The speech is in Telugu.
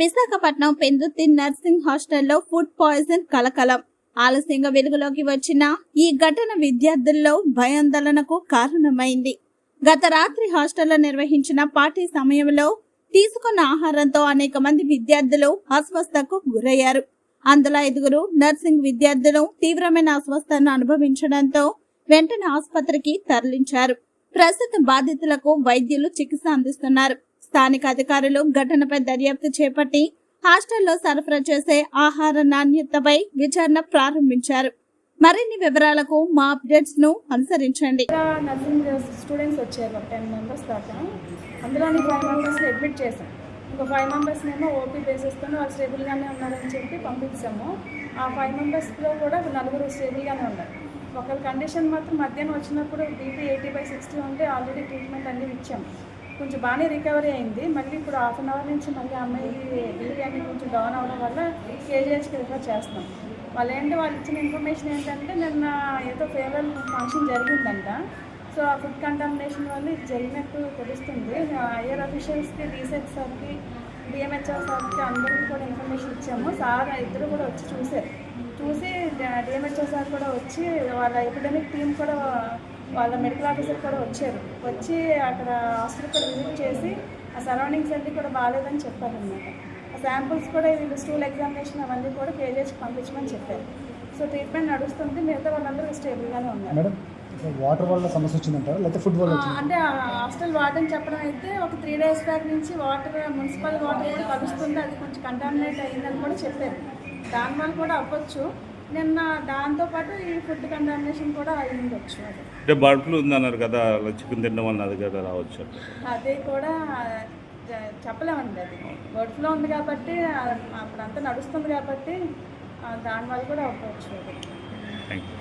విశాఖపట్నం పెందుర్తి నర్సింగ్ హాస్టల్లో ఫుడ్ పాయిజన్ కలకలం. ఆలస్యంగా వెలుగులోకి వచ్చిన ఈ ఘటన విద్యార్థుల్లో భయాందోళనకు కారణమైంది. గత రాత్రి హాస్టల్లో నిర్వహించిన పార్టీ సమయంలో తీసుకున్న ఆహారంతో అనేక మంది విద్యార్థులు అస్వస్థకు గురయ్యారు. అందులో ఐదుగురు నర్సింగ్ విద్యార్థులు తీవ్రమైన అస్వస్థను అనుభవించడంతో వెంటనే ఆసుపత్రికి తరలించారు. ప్రస్తుతం బాధితులకు వైద్యులు చికిత్స అందిస్తున్నారు. స్థానిక అధికారులు ఘటనపై దర్యాప్తు చేపట్టి హాస్టల్లో సరఫరా చేసే ఆహార నాణ్యతపై విచారణ ప్రారంభించారు. మరిన్ని వివరాలకు మా అప్డేట్స్ను అనుసరించండి నర్సింగ్ స్టూడెంట్స్ వచ్చారు. ఒక టెన్ మెంబర్స్ దాకా. అందులోని ఫైవ్ మెంబర్స్ అడ్మిట్ చేశాం. ఇంకో ఫైవ్ మెంబర్స్ ఏమో ఓపీ బేసిస్తూ వాళ్ళు స్టేబుల్గానే ఉన్నారని చెప్పి పంపించాము. ఆ ఫైవ్ మెంబర్స్లో కూడా నలుగురు స్టేబుల్గానే ఉన్నారు. ఒకరి కండిషన్ మాత్రం మధ్యాహ్నం వచ్చినప్పుడు బీపీ ఎయిటీ బై సిక్స్టీ ఉంటే ఆల్రెడీ ట్రీట్మెంట్ అన్నీ ఇచ్చాము కొంచెం బాగానే రికవరీ అయింది. మళ్ళీ ఇప్పుడు హాఫ్ అన్ అవర్ నుంచి మళ్ళీ అమ్మాయి బీపీ అనేది కొంచెం డౌన్ అవ్వడం వల్ల కేజీహెచ్కి రిఫర్ చేస్తున్నాం. వాళ్ళు ఏంటి వాళ్ళు ఇచ్చిన ఇన్ఫర్మేషన్ ఏంటంటే నిన్న ఏదో ఫేర్వెల్ ఫంక్షన్ జరిగిందంట. సో ఆ ఫుడ్ కంటామినేషన్ వల్ల ఇది జరిగినట్టు తెలుస్తుంది. ఐఆర్ అఫీషియల్స్కి రీసెర్చ్ సార్కి డిఎంహెచ్ఆర్ సార్కి అందరికీ కూడా ఇన్ఫర్మేషన్ ఇచ్చాము. సార్ ఇద్దరు కూడా వచ్చి చూసారు. చూసి డిఎంహెచ్ఆర్ సార్ కూడా వచ్చి వాళ్ళ ఎపిడమిక్ టీం కూడా వాళ్ళ మెడికల్ ఆఫీసర్ కూడా వచ్చారు. వచ్చి అక్కడ హాస్పిటల్ కూడా విజిట్ చేసి ఆ సరౌండింగ్స్ అన్నీ కూడా బాగాలేదని చెప్పారనమాట ఆ శాంపుల్స్ కూడా వీళ్ళు స్టూల్ ఎగ్జామినేషన్ అవన్నీ కూడా కేజీహెచ్కి పంపించమని చెప్పారు. సో ట్రీట్మెంట్ నడుస్తుంది. మిగతా వాళ్ళందరూ స్టేబుల్గానే ఉన్నారు. వాటర్ వల్ల సమస్య వచ్చిందంటారా? లేకపోతే ఫుడ్ వల్ల అంటే ఆ హాస్టల్ వార్డెన్ చెప్పడం అయితే ఒక త్రీ డేస్ బ్యాక్ నుంచి వాటర్ మున్సిపల్ వాటర్ కూడా కలుస్తుంది. అది కొంచెం కంటామినేట్ అయిందని కూడా చెప్పారు. దానివల్ల కూడా అవ్వచ్చు. నిన్న దాంతోపాటు ఈ ఫుడ్ కంటామినేషన్ కూడా అయి ఉండొచ్చు అది అంటే బర్డ్ ఫ్లూ ఉందన్నారు కదా అలా చికెన్ తినడం వల్ల అది కదా రావచ్చు అదే కూడా జ- చెప్పలేమండి అది. బర్డ్ ఫ్లో ఉంది కాబట్టి ఆ, అప్పుడంతా నడుస్తుంది కాబట్టి ఆ, దానివల్ల కూడా అవ్వచ్చు అది. Thank you